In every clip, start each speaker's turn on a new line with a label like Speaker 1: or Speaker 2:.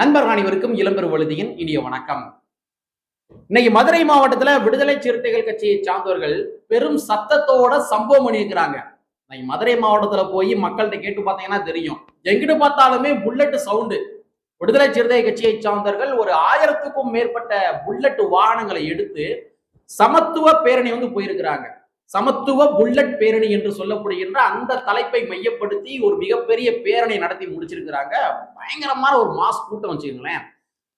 Speaker 1: நண்பர்கள் அனைவருக்கும் இளம்பெரு வழுதியின் இனிய வணக்கம். இன்னைக்கு மதுரை மாவட்டத்துல விடுதலை சிறுத்தைகள் கட்சியை சார்ந்தவர்கள் பெரும் சத்தத்தோட சம்பவம் பண்ணியிருக்கிறாங்க. இன்னைக்கு மதுரை மாவட்டத்துல போய் மக்கள்கிட்ட கேட்டு பார்த்தீங்கன்னா தெரியும். எங்கிட்டு பார்த்தாலுமே புல்லட் சவுண்டு விடுதலை சிறுத்தை கட்சியை சார்ந்தவர்கள் ஒரு ஆயிரத்துக்கும் மேற்பட்ட புல்லட் வாகனங்களை எடுத்து சமத்துவ பேரணி வந்து போயிருக்கிறாங்க. சமத்துவ புல்லட் பேரணி என்று சொல்லப்படுகின்ற அந்த தலைப்பை மையப்படுத்தி ஒரு மிகப்பெரிய பேரணி நடத்தி முடிச்சிருக்கிறாங்க. பயங்கரமான ஒரு மாஸ் கூட்டம் வச்சுக்கோங்களேன்.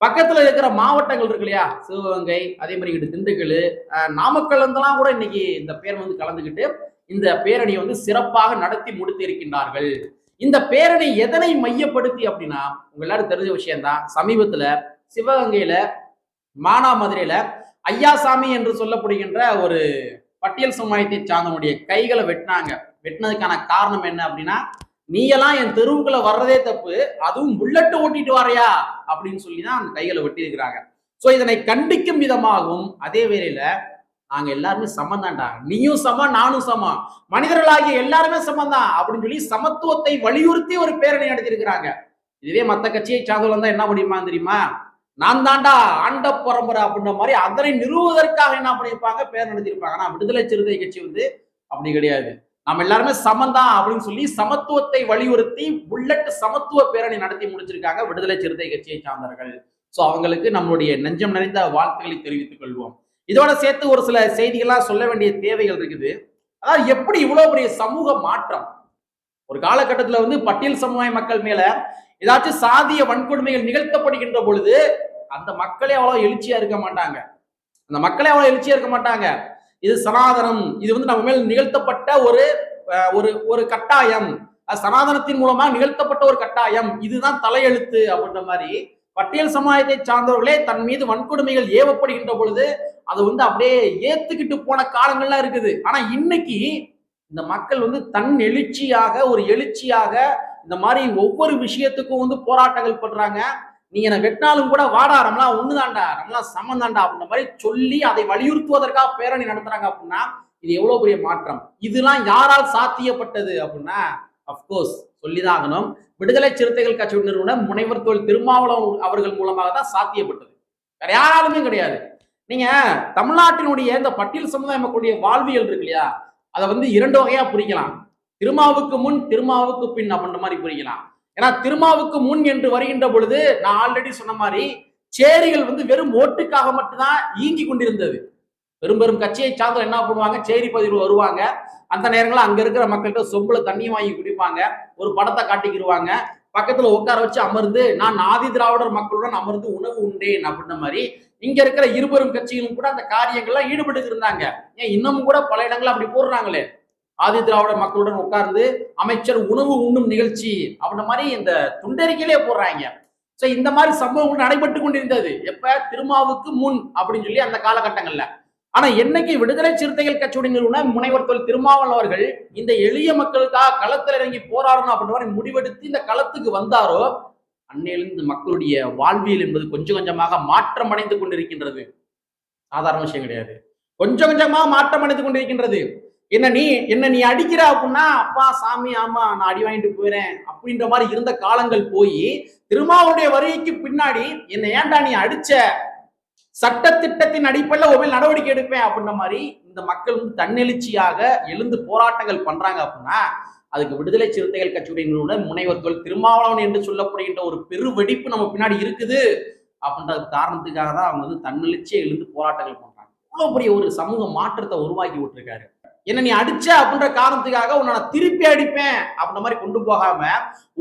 Speaker 1: பக்கத்துல இருக்கிற மாவட்டங்கள் இருக்கு இல்லையா? சிவகங்கை அதே மாதிரி இங்கிட்டு திண்டுக்கல் நாமக்கல் இருந்தெல்லாம் கூட இன்னைக்கு இந்த பேரணி வந்து கலந்துக்கிட்டு இந்த பேரணியை வந்து சிறப்பாக நடத்தி முடித்து இருக்கின்றார்கள். இந்த பேரணி எதனை மையப்படுத்தி அப்படின்னா உங்க எல்லாரும் தெரிஞ்ச விஷயம்தான். சமீபத்துல சிவகங்கையில மானாமதுரையில ஐயாசாமி என்று சொல்லப்படுகின்ற ஒரு பட்டியல் சமுதாயத்தை சார்ந்தவனுடைய கைகளை வெட்டினாங்க. வெட்டினதுக்கான காரணம் என்ன அப்படின்னா நீ எல்லாம் என் தெருவுக்குள்ள வர்றதே தப்பு. அதுவும் புல்லட்டு ஓட்டிட்டு வரையா அப்படின்னு சொல்லி தான் அந்த கைகளை வெட்டி இருக்கிறாங்க ஸோ இதனை கண்டிக்கும் விதமாகவும் அதே வேளையில நாங்க எல்லாருமே சமந்தான்டா. நீயும் சம நானும் சமம் மனிதர்களாகிய எல்லாருமே சமந்தான் அப்படின்னு சொல்லி சமத்துவத்தை வலியுறுத்தி ஒரு பேரணி நடத்தியிருக்கிறாங்க. இதுவே மற்ற கட்சியை சார்ந்தவங்க தான் என்ன முடியுமா தெரியுமா? நான் தாண்டா ஆண்ட பரம்பரை அப்படின்ற மாதிரி அதனை நிறுவுவதற்காக என்ன பண்ணியிருப்பாங்க? பேர் நடத்தியிருப்பாங்க. ஆனால் விடுதலை சிறுத்தை கட்சி வந்து அப்படி கிடையாது. நம்ம எல்லாருமே சமந்தான் அப்படின்னு சொல்லி சமத்துவத்தை வலியுறுத்தி புல்லட் சமத்துவ பேரணி நடத்தி முடிச்சிருக்காங்க விடுதலை சிறுத்தை கட்சியை சார்ந்தவர்கள். ஸோ அவங்களுக்கு நம்மளுடைய நெஞ்சம் நிறைந்த வாழ்த்துக்களை தெரிவித்துக் கொள்வோம். இதோட சேர்த்து ஒரு சில செய்திகள்லாம் சொல்ல வேண்டிய தேவைகள் இருக்குது. அதாவது எப்படி இவ்வளோ பெரிய சமூக மாற்றம்? ஒரு காலகட்டத்துல வந்து பட்டியல் சமுதாய மக்கள் மேல ஏதாச்சும் சாதிய வன்கொடுமைகள் நிகழ்த்தப்படுகின்ற பொழுது அந்த மக்களே அவ்வளவு எழுச்சியா இருக்க மாட்டாங்க. அந்த மக்களே அவ்வளவு எழுச்சியா இருக்க மாட்டாங்க. இது சனாதனம் இது வந்து நம்ம மேல் நிகழ்த்தப்பட்ட ஒரு ஒரு ஒரு கட்டாயம். சனாதனத்தின் மூலமா நிகழ்த்தப்பட்ட ஒரு கட்டாயம். இதுதான் தலையெழுத்து அப்படின்ற மாதிரி பட்டியல் சமுதாயத்தை சார்ந்தவர்களே தன் மீது வன்கொடுமைகள் ஏவப்படுகின்ற பொழுது அது வந்து அப்படியே ஏத்துக்கிட்டு போன காலங்கள்லாம் இருக்குது. ஆனா இன்னைக்கு இந்த மக்கள் வந்து தன் எழுச்சியாக ஒரு எழுச்சியாக இந்த மாதிரி ஒவ்வொரு விஷயத்துக்கும் வந்து போராட்டங்கள் பண்றாங்க நீங்க என்ன வெட்டினாலும் கூட வாடா நம்மளாம் ஒண்ணுதாண்டா நம்மளாம் சமந்தாண்டா அப்படின்ற மாதிரி சொல்லி அதை வலியுறுத்துவதற்காக பேரணி நடத்துறாங்க அப்படின்னா இது எவ்வளவு பெரிய மாற்றம். இதெல்லாம் யாரால் சாத்தியப்பட்டது அப்படின்னா அப்கோர்ஸ் சொல்லிதாகணும் விடுதலை சிறுத்தைகள் கட்சி நிறுவனம் முனைவர் தொழில் திருமாவளவன் அவர்கள் மூலமாக தான் சாத்தியப்பட்டது. வேற யாராலுமே கிடையாது. நீங்க தமிழ்நாட்டினுடைய இந்த பட்டியல் சமுதாய மக்களுடைய வாழ்வியல் இருக்கு இல்லையா? அதை வந்து இரண்டு வகையா புரிக்கலாம். திருமாவுக்கு முன் திருமாவுக்கு பின் அப்படின்ற மாதிரி பிரிக்கலாம். ஏன்னா திருமாவுக்கு முன் என்று வருகின்ற பொழுது நான் ஆல்ரெடி சொன்ன மாதிரி சேரிகள் வந்து வெறும் ஓட்டுக்காக மட்டும்தான் ஈங்கி கொண்டிருந்தது. பெரும் பெரும் கட்சியை சார்ந்த என்ன பண்ணுவாங்க? சேரி பதிவு வருவாங்க. அந்த நேரங்களில் அங்க இருக்கிற மக்கள்கிட்ட சொம்புல தண்ணி வாங்கி குடிப்பாங்க. ஒரு படத்தை காட்டிக்கிடுவாங்க பக்கத்துல உட்கார வச்சு அமர்ந்து நான் ஆதி திராவிடர் மக்களுடன் அமர்ந்து உணவு உண்டேன் அப்படின்ற மாதிரி இங்க இருக்கிற இருபெரும் கட்சிகளும் கூட அந்த காரியங்கள்லாம் ஈடுபட்டு இருந்தாங்க. ஏன் இன்னமும் கூட பல இடங்கள்ல அப்படி போடுறாங்களே? ஆதி திராவிட மக்களுடன் உட்கார்ந்து அமைச்சர் உணவு உண்ணும் நிகழ்ச்சி அப்படின்ற மாதிரி இந்த துண்டறிக்கையிலே போடுறாங்க. சோ இந்த மாதிரி சம்பவங்கள் நடைபெற்று கொண்டிருந்தது. எப்ப? திருமாவுக்கு முன் அப்படின்னு சொல்லி அந்த காலகட்டங்கள்ல. ஆனா என்னைக்கு விடுதலை சிறுத்தைகள் கட்சியுடைய நிறுவனர் முனைவர் தொல் திருமாவளவன் அவர்கள் இந்த எளிய மக்களுக்காக களத்தில் இறங்கி போராடணும் அப்படின்ற மாதிரி முடிவெடுத்து இந்த களத்துக்கு வந்தாரோ அன்னையிலிருந்து மக்களுடைய வாழ்வியல் என்பது கொஞ்சம் கொஞ்சமாக மாற்றம் அடைந்து கொண்டிருக்கின்றது. சாதாரண விஷயம் கிடையாது. கொஞ்சம் கொஞ்சமா மாற்றம் அடைந்து கொண்டிருக்கின்றது. என்ன நீ என்ன நீ அடிக்கிற அப்படின்னா அப்பா சாமி ஆமா நான் அடி வாங்கிட்டு போயிறேன் அப்படின்ற மாதிரி இருந்த காலங்கள் போய் திருமாவுடைய வருகைக்கு பின்னாடி என்னை ஏன்டா நீ அடிச்ச? சட்ட திட்டத்தின் அடிப்படையில் ஒரு நடவடிக்கை எடுப்பேன் அப்படின்ற மாதிரி இந்த மக்கள் வந்து தன்னெழுச்சியாக எழுந்து போராட்டங்கள் பண்றாங்க அப்படின்னா அதுக்கு விடுதலை சிறுத்தைகள் கட்சியுடைய நிறுவனர் முனைவர் தொல் திருமாவளவன் என்று சொல்லப்படுகின்ற ஒரு பெரு வெடிப்பு நம்ம பின்னாடி இருக்குது. அப்படின்ற காரணத்துக்காக தான் அவங்க வந்து தன்னெழுச்சியை எழுந்து போராட்டங்கள் பண்றாங்க. இவ்வளவு பெரிய ஒரு சமூக மாற்றத்தை உருவாக்கி விட்டுருக்காரு. என்ன நீ அடிச்ச அப்படின்ற காரணத்துக்காக உன்னை நான் திருப்பி அடிப்பேன் அப்படின்ற மாதிரி கொண்டு போகாம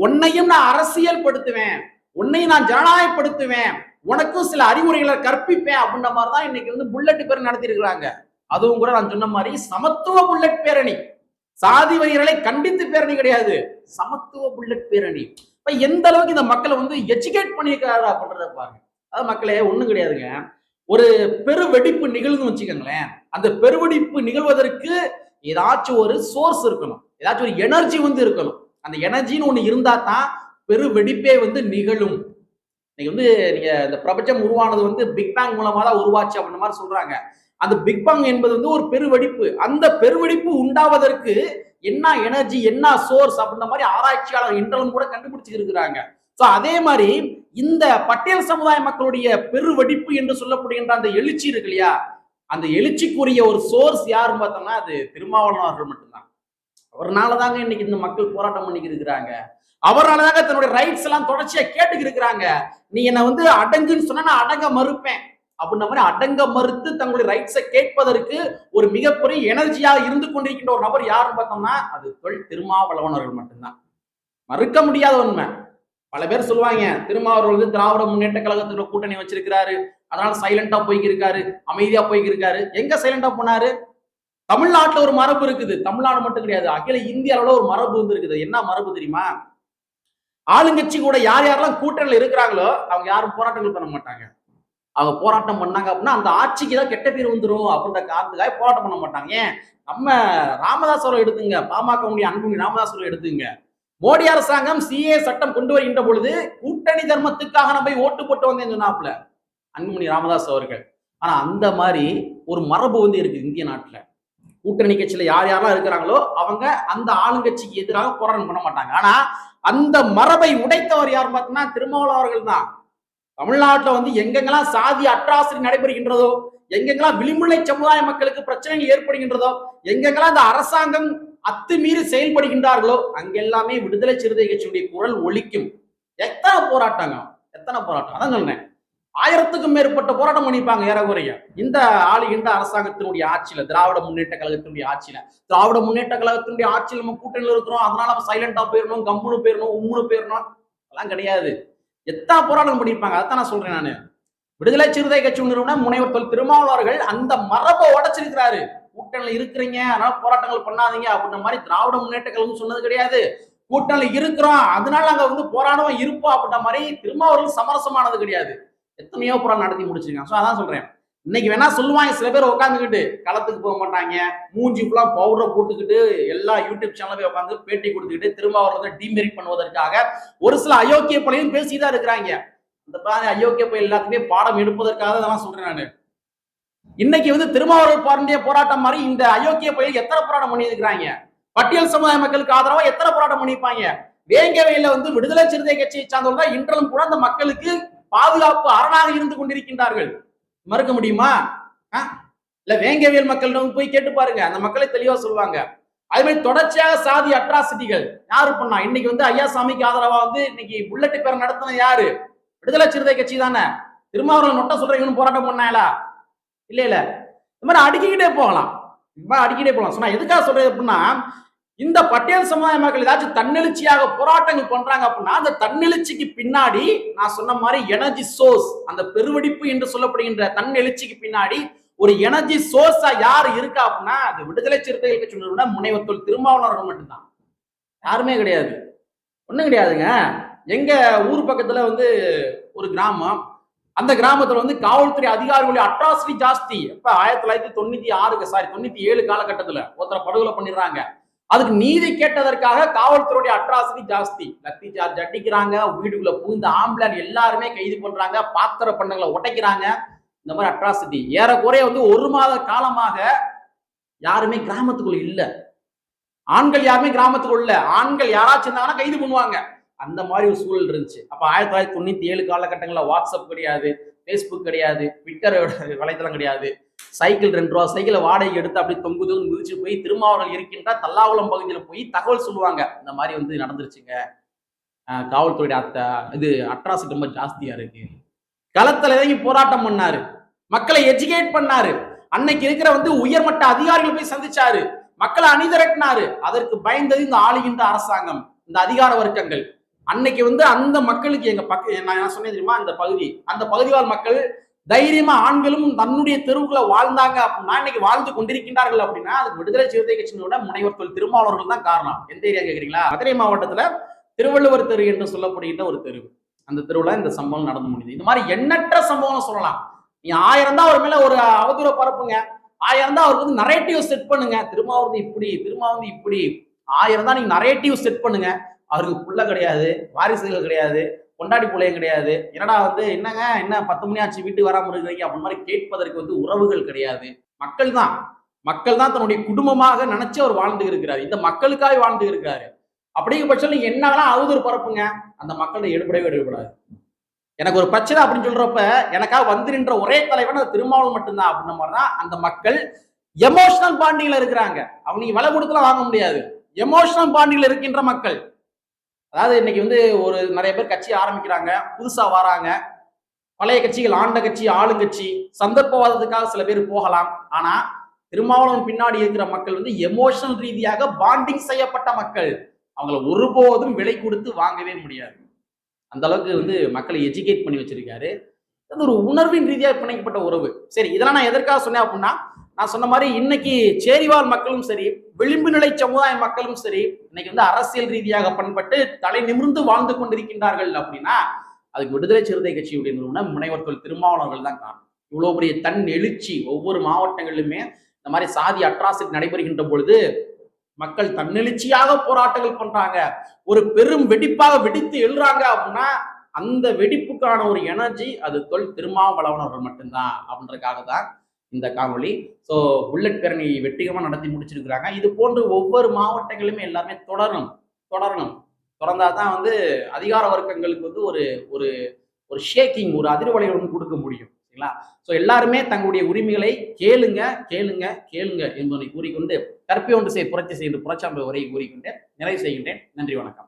Speaker 1: உன்னையும் நான் அரசியல் படுத்துவேன் உன்னையும் நான் ஜனநாயகப்படுத்துவேன். உனக்கும் சில அறிவுரைகளை கற்பிப்பேன் அப்படின்ற மாதிரி தான் இன்னைக்கு வந்து புல்லட் பேரணி நடத்தி இருக்கிறாங்க அதுவும் கூட நான் சொன்ன மாதிரி சமத்துவ புல்லட் பேரணி. சாதி வரிகளை கண்டித்து பேரணி கிடையாது. சமத்துவ புல்லட் பேரணி. இப்ப எந்த அளவுக்கு இந்த மக்களை வந்து எஜுகேட் பண்ணியிருக்காரு பண்றத பாருங்க. அதாவது மக்களே ஒண்ணும் கிடையாதுங்க. ஒரு பெருவெடிப்பு நிகழ்ந்து வச்சுக்கோங்களேன். அந்த பெருவெடிப்பு நிகழ்வதற்கு ஏதாச்சும் ஒரு சோர்ஸ் இருக்கணும். ஏதாச்சும் ஒரு எனர்ஜி வந்து இருக்கணும். அந்த எனர்ஜின்னு ஒண்ணு இருந்தா தான் பெருவெடிப்பே வந்து நிகழும். இன்னைக்கு வந்து நீங்க இந்த பிரபஞ்சம் உருவானது வந்து பிக் பேங் மூலமா தான் உருவாச்சு அப்படின்ற மாதிரி சொல்றாங்க. அந்த பிக் என்பது வந்து ஒரு பெருவெடிப்பு. அந்த பெருவெடிப்பு உண்டாவதற்கு என்ன எனர்ஜி என்ன சோர்ஸ் அப்படின்ற மாதிரி ஆராய்ச்சியாளர் இன்டர்லும் கூட கண்டுபிடிச்சு இருக்கிறாங்க. ஸோ அதே மாதிரி இந்த பட்டியல் சமுதாய மக்களுடைய பெருவெடிப்பு என்று சொல்லப்படுகின்ற அந்த எழுச்சி இருக்கு இல்லையா? அந்த எழுச்சிக்குரிய ஒரு சோர்ஸ் யாருன்னு பார்த்தோம்னா அது திருமாவளவன் அவர்கள் மட்டும்தான். அவர்னால தாங்க இன்னைக்கு இந்த மக்கள் போராட்டம் பண்ணிக்கிட்டு இருக்கிறாங்க. அவரால் தாங்க தன்னுடைய ரைட்ஸ் எல்லாம் தொடர்ச்சியா கேட்டுக்கிட்டு இருக்கிறாங்க. நீ என்னை வந்து அடங்குன்னு சொன்னா நான் அடங்க மறுப்பேன். அப்படின்ற மாதிரி அடங்க மறுத்து தங்களுடைய ரைட்ஸை கேட்பதற்கு ஒரு மிகப்பெரிய எனர்ஜியாக இருந்து கொண்டிருக்கின்ற ஒரு நபர் யாருன்னு பார்த்தோம்னா அது தொல் திருமாவளவனர்கள் மட்டும்தான். மறுக்க முடியாத உண்மை. பல பேர் சொல்லுவாங்க திருமாவளவர் வந்து திராவிட முன்னேற்ற கழகத்துல கூட்டணி வச்சிருக்கிறாரு. அதனால சைலண்டா போய்க்கிருக்காரு அமைதியா போய்க்கிருக்காரு. எங்க சைலண்டா போனாரு? தமிழ்நாட்டுல ஒரு மரபு இருக்குது. தமிழ்நாடு மட்டும் கிடையாது. அகில இந்திய அளவுல ஒரு மரபு வந்து இருக்குது. என்ன மரபு தெரியுமா? ஆளுங்கட்சி கூட யார் யாரெல்லாம் கூட்டணியில் இருக்கிறாங்களோ அவங்க யாரும் போராட்டங்கள் பண்ண மாட்டாங்க. அவங்க போராட்டம் பண்ணாங்க அப்படின்னா அந்த ஆட்சிக்கு தான் கெட்ட பேர் வந்துடும் அப்படின்ற காரணத்துக்காக போராட்டம் பண்ண மாட்டாங்க. ஏன்? நம்ம ராமதாஸ் அவரை எடுத்துங்க. பாமக முடிய அன்புமணி ராமதாஸ் எடுத்துங்க. மோடி அரசாங்கம் சிஏ சட்டம் கொண்டு வருகின்ற பொழுது கூட்டணி தர்மத்துக்காக நம்ம போய் ஓட்டு போட்டு வந்தேன் சொன்னாப்புல அன்புமணி ராமதாஸ் அவர்கள். ஆனா அந்த மாதிரி ஒரு மரபு வந்து இருக்கு இந்திய நாட்டுல. கூட்டணி கட்சியில யார் யாரெல்லாம் இருக்கிறாங்களோ அவங்க அந்த ஆளுங்கட்சிக்கு எதிராக போராட்டம் பண்ண மாட்டாங்க. ஆனா அந்த மரபை உடைத்தவர் யார் பார்த்தீங்கன்னா திருமாவளவர்கள் அவர்கள் தான். தமிழ்நாட்டில் வந்து எங்கெங்கெல்லாம் சாதி அட்ராசிட்டி நடைபெறுகின்றதோ எங்கெங்கெல்லாம் விளிமுல்லை சமுதாய மக்களுக்கு பிரச்சனைகள் ஏற்படுகின்றதோ எங்கெங்கெல்லாம் இந்த அரசாங்கம் அத்துமீறி செயல்படுகின்றார்களோ அங்கெல்லாமே விடுதலை சிறுத்தை கட்சியுடைய குரல் ஒழிக்கும் எத்தனை போராட்டங்க? எத்தனை போராட்டம்? அதான் ஆயிரத்துக்கும் மேற்பட்ட போராட்டம் பண்ணிப்பாங்க ஏறக்குறைய. இந்த ஆளுகின்ற அரசாங்கத்தினுடைய ஆட்சியில திராவிட முன்னேற்ற கழகத்தினுடைய ஆட்சியில. திராவிட முன்னேற்ற கழகத்தினுடைய ஆட்சியில் நம்ம கூட்டணியில் இருக்கிறோம். அதனால நம்ம சைலண்டா போயிடணும் கம்முன்னு போயிடணும் உம்முன்னு போயிடணும் அதெல்லாம் கிடையாது. எத்தனை போராட்டம் பண்ணியிருப்பாங்க அதைத்தான் நான் சொல்றேன் நான். விடுதலை சிறுதை கட்சி நிறுவனம் முனைவர் தொல் திருமாவளவர்கள் அந்த மரபை உடைச்சிருக்கிறாரு. கூட்டணியில் இருக்கிறீங்க அதனால போராட்டங்கள் பண்ணாதீங்க அப்படின்ற மாதிரி திராவிட முன்னேற்ற கழகம் சொன்னது கிடையாது. கூட்டணியில் இருக்கிறோம் அதனால அங்க வந்து போராடவும் இருப்போம் அப்படின்ற மாதிரி திருமாவளவர்கள் சமரசமானது கிடையாது. எத்தனையோ போராட்டம் நடத்தி முடிச்சிருக்காங்க. ஸோ அதான் சொல்றேன். இன்னைக்கு வேணா சொல்லுவாங்க சில பேர் உட்காந்துக்கிட்டு களத்துக்கு போக மாட்டாங்க. மூஞ்சி ஃபுல்லாக பவுடரை போட்டுக்கிட்டு எல்லா யூடியூப் சேனலும் உட்காந்து பேட்டி கொடுத்துக்கிட்டு திரும்ப அவர்களை டிமெரிட் பண்ணுவதற்காக ஒரு சில அயோக்கிய பள்ளையும் பேசி தான் இருக்கிறாங்க. அந்த பாதி அயோக்கிய பயில் எல்லாத்துக்குமே பாடம் எடுப்பதற்காக தான் சொல்றேன் நான். இன்னைக்கு வந்து திருமாவளவர் பாண்டிய போராட்டம் மாதிரி இந்த அயோக்கிய பயில் எத்தனை போராட்டம் பண்ணியிருக்கிறாங்க? பட்டியல் சமுதாய மக்களுக்கு ஆதரவா எத்தனை போராட்டம் பண்ணியிருப்பாங்க? வேங்கவையில வந்து விடுதலை சிறுத்தை கட்சியை சார்ந்தவர்கள் தான் இன்றும் கூட அந்த மக்களுக்கு பாதுகாப்பு அரணாக இருந்து கொண்டிருக்கின்றார்கள். மறுக்க முடியுமா? ஆ? இல்ல வேங்கவியல் மக்களிடம் போய் கேட்டு பாருங்க. அந்த மக்களை தெளிவா சொல்லுவாங்க. அதே மாதிரி தொடர்ச்சியாக சாதி அட்ராசிட்டிகள் யாரு பண்ணா? இன்னைக்கு வந்து ஐயா சாமிக்கு ஆதரவா வந்து இன்னைக்கு புல்லட்டு பேர் நடத்தின யாரு? விடுதலை சிறுத்தை கட்சி தானே. திருமாவளவன் நொட்ட சொல்றீங்கன்னு போராட்டம் பண்ணாங்களா இல்ல இல்ல. இந்த மாதிரி அடிக்கிட்டே போகலாம். அடிக்கிட்டே போகலாம். சொன்னா எதுக்காக சொல்றது அப்படின்னா இந்த பட்டியல் சமுதாய மக்கள் ஏதாச்சும் தன்னெழுச்சியாக போராட்டங்கள் பண்றாங்க அப்படின்னா அந்த தன்னெழுச்சிக்கு பின்னாடி நான் சொன்ன மாதிரி எனர்ஜி சோர்ஸ் அந்த பெருவெடிப்பு என்று சொல்லப்படுகின்ற தன்னெழுச்சிக்கு பின்னாடி ஒரு எனர்ஜி சோர்ஸா யார் இருக்கா அப்படின்னா அது விடுதலை சிறுத்தைகள் கட்சி முனைவத்தோல் திருமாவளவர்கள் மட்டும்தான். யாருமே கிடையாது. ஒண்ணும் கிடையாதுங்க. எங்க ஊர் பக்கத்துல வந்து ஒரு கிராமம். அந்த கிராமத்துல வந்து காவல்துறை அதிகாரிகளுடைய அட்ராசிட்டி ஜாஸ்தி. இப்ப ஆயிரத்தி தொள்ளாயிரத்தி தொண்ணூத்தி ஆறுக்கு சாரி தொண்ணூத்தி ஏழு காலகட்டத்துல ஒருத்தரை படுகொலை பண்ணிடுறாங்க. அதுக்கு நீதி கேட்டதற்காக காவல்துறையுடைய அட்ராசிட்டி ஜாஸ்தி. லத்தி சார்ஜ் அடிக்கிறாங்க வீட்டுக்குள்ள புகுந்த ஆம்புலன்ஸ் எல்லாருமே கைது பண்றாங்க பாத்திர பண்ணங்களை உடைக்கிறாங்க. இந்த மாதிரி அட்ராசிட்டி. ஏறக்குறைய வந்து ஒரு மாத காலமாக யாருமே கிராமத்துக்குள்ள இல்ல. ஆண்கள் யாருமே கிராமத்துக்குள்ள இல்லை. ஆண்கள் யாராச்சும் இருந்தாங்கன்னா கைது பண்ணுவாங்க. அந்த மாதிரி ஒரு சூழல் இருந்துச்சு. அப்ப ஆயிரத்தி தொள்ளாயிரத்தி தொண்ணூத்தி ஏழு காலகட்டங்களில் வாட்ஸ்அப் கிடையாது. ஃபேஸ்புக் கிடையாது ட்விட்டர் வலைத்தளம் கிடையாது. சைக்கிள் ரெண்டு ரூபா சைக்கிளை வாடகை எடுத்து அப்படி தொங்கு தொங்கு மிதிச்சு போய் திருமாவளம் இருக்கின்ற தல்லாவளம் பகுதியில் போய் தகவல் சொல்லுவாங்க. இந்த மாதிரி வந்து நடந்துருச்சுங்க. காவல்துறையுடைய அத்த இது அட்ராசிட்டி ரொம்ப ஜாஸ்தியா இருக்கு. களத்துல இறங்கி போராட்டம் பண்ணாரு. மக்களை எஜுகேட் பண்ணாரு. அன்னைக்கு இருக்கிற வந்து உயர்மட்ட அதிகாரிகள் போய் சந்திச்சாரு. மக்களை அணிதிரட்டினாரு. அதற்கு பயந்தது இந்த ஆளுகின்ற அரசாங்கம். இந்த அதிகார வர்க்கங்கள். அன்னைக்கு வந்து அந்த மக்களுக்கு எங்க பக்க நான் என்ன சொன்னேன் தெரியுமா? அந்த பகுதி. அந்த பகுதிவாழ் மக்கள் தைரியமா ஆண்களும் தன்னுடைய தெருவுக்குள்ள வாழ்ந்தாங்க அப்படின்னா இன்னைக்கு வாழ்ந்து கொண்டிருக்கின்றார்கள் அப்படின்னா அது விடுதலை சிறுத்தை கட்சியினோட முனைவர் தொல் திருமாவளவர்கள் தான் காரணம். எந்த ஏரியா கேக்குறீங்களா? மதுரை மாவட்டத்துல திருவள்ளுவர் தெரு என்று சொல்லப்படுகின்ற ஒரு தெரு. அந்த தெருவுல இந்த சம்பவம் நடந்து முடியுது இந்த மாதிரி எண்ணற்ற சம்பவம் சொல்லலாம். நீ ஆயிரம் தான் அவர் மேல ஒரு அவதூற பரப்புங்க. ஆயிரம் தான் அவருக்கு வந்து நரேட்டிவ் செட் பண்ணுங்க. திருமாவது இப்படி திருமாவூர் இப்படி. ஆயிரம் தான் நீங்க நரேட்டிவ் செட் பண்ணுங்க. அவருக்கு புள்ள கிடையாது வாரிசுகள் கிடையாது கொண்டாடி பிள்ளையும் கிடையாது. என்னடா வந்து என்னங்க என்ன பத்து மணி ஆச்சு வீட்டுக்கு வராமல் இருக்கிறீங்க அப்படின்னு மாதிரி கேட்பதற்கு வந்து உறவுகள் கிடையாது. மக்கள் தான். மக்கள் தான் தன்னுடைய குடும்பமாக நினைச்சு அவர் வாழ்ந்து இருக்கிறார். இந்த மக்களுக்காக வாழ்ந்து இருக்கிறாரு. அப்படிங்கிற பட்சத்தில் நீங்க என்னெல்லாம் அவதூறு பரப்புங்க. அந்த மக்களை எடுபடவே எடுபடாது எனக்கு ஒரு பிரச்சனை அப்படின்னு சொல்றப்ப எனக்காக வந்து நின்ற ஒரே தலைவன் அது திருமாவளவன் மட்டும்தான் அப்படின்ன மாதிரி தான் அந்த மக்கள் எமோஷனல் பாண்டிங்ல இருக்கிறாங்க. அவங்க விலை கொடுத்துலாம் வாங்க முடியாது. எமோஷனல் பாண்டிங்ல இருக்கின்ற மக்கள். அதாவது இன்னைக்கு வந்து ஒரு நிறைய பேர் கட்சி ஆரம்பிக்கிறாங்க புதுசா வராங்க. பழைய கட்சிகள் ஆண்ட கட்சி ஆளுங்கட்சி சந்தர்ப்பவாதத்துக்காக சில பேர் போகலாம். ஆனா திருமாவளவன் பின்னாடி இருக்கிற மக்கள் வந்து எமோஷனல் ரீதியாக பாண்டிங் செய்யப்பட்ட மக்கள். அவங்கள ஒருபோதும் விலை கொடுத்து வாங்கவே முடியாது. அந்த அளவுக்கு வந்து மக்களை எஜுகேட் பண்ணி வச்சிருக்காரு. அது ஒரு உணர்வின் ரீதியாக பிணைக்கப்பட்ட உறவு. சரி இதெல்லாம் நான் எதற்காக சொன்னேன் அப்படின்னா நான் சொன்ன மாதிரி இன்னைக்கு சேரிவாழ் மக்களும் சரி விளிம்பு நிலை சமுதாய மக்களும் சரி இன்னைக்கு வந்து அரசியல் ரீதியாக பண்பட்டு தலை நிமிர்ந்து வாழ்ந்து கொண்டிருக்கின்றார்கள் அப்படின்னா அதுக்கு விடுதலை சிறுத்தை கட்சியுடைய நிறுவனம் முனைவர் தொழில் திருமாவளவர்கள் தான் காரணம். இவ்வளவு பெரிய தன் எழுச்சி ஒவ்வொரு மாவட்டங்களிலுமே இந்த மாதிரி சாதி அட்ராசிட்டி நடைபெறுகின்ற பொழுது மக்கள் தன்னெழுச்சியாக போராட்டங்கள் பண்றாங்க. ஒரு பெரும் வெடிப்பாக வெடித்து எழுறாங்க அப்படின்னா அந்த வெடிப்புக்கான ஒரு எனர்ஜி அது தொல் திருமாவளவன் அவர்கள் மட்டும்தான் அப்படின்றதுக்காக தான் இந்த காணொலி ஸோ புல்லட் பேரணி வெற்றிகரமாக நடத்தி முடிச்சிருக்கிறாங்க. இது போன்று ஒவ்வொரு மாவட்டங்களிலுமே எல்லாமே தொடரணும் தொடரணும். தொடர்ந்தால் தான் வந்து அதிகார வர்க்கங்களுக்கு வந்து ஒரு ஒரு ஒரு ஷேக்கிங் ஒரு அதிர்வலை ஒன்று கொடுக்க முடியும். சரிங்களா? ஸோ எல்லாருமே தங்களுடைய உரிமைகளை கேளுங்க கேளுங்க கேளுங்க என்பதை கூறிக்கொண்டு கற்பி ஒன்று செய் புரட்சி செய்து புரட்சாம்பை உரையை கூறிக்கொண்டு நிறைவு செய்கின்றேன். நன்றி வணக்கம்.